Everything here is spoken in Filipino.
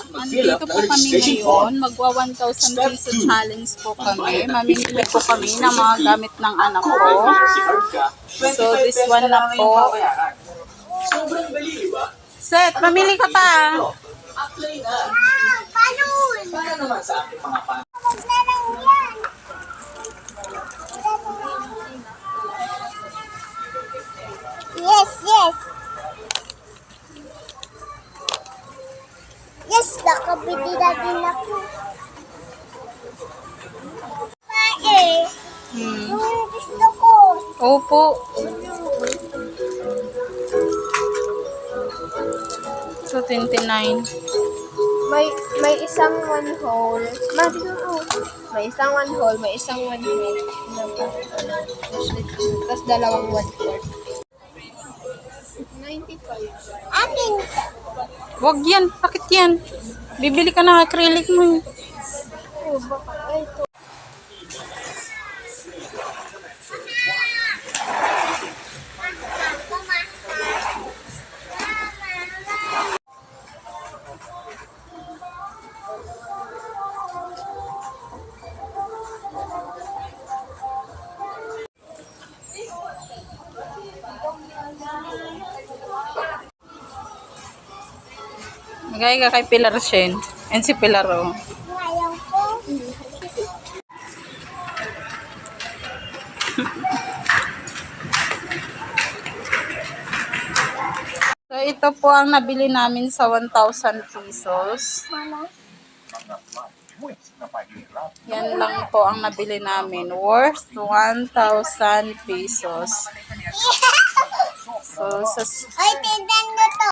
Andito po kami ngayon, magwa 1,000 peso challenge po kami. Mamimili po kami ng mga gamit ng anak ko. So, this one na po. Sobrang dali, di ba? Seth, mamili ka pa. Apply na. Paano? Para naman sa aking mga pan. Yes, yes. Nakabili na din ako. Mae, Hmm. yung gusto ko. Opo. So, 29. May may isang one hole. Ma, dito ko. May isang one hole, may isang one hole. Tapos dalawang one fourth. 95. Akin. Wag yan. Bakit yan? Bibili ka ng acrylic mo. Magay ka kay Pilar Shen. And si Pilar, oh. Ngayon ko. So, ito po ang nabili namin sa 1,000 pesos. Yan lang po ang nabili namin. Worth 1,000 pesos. So, sa Ay, to.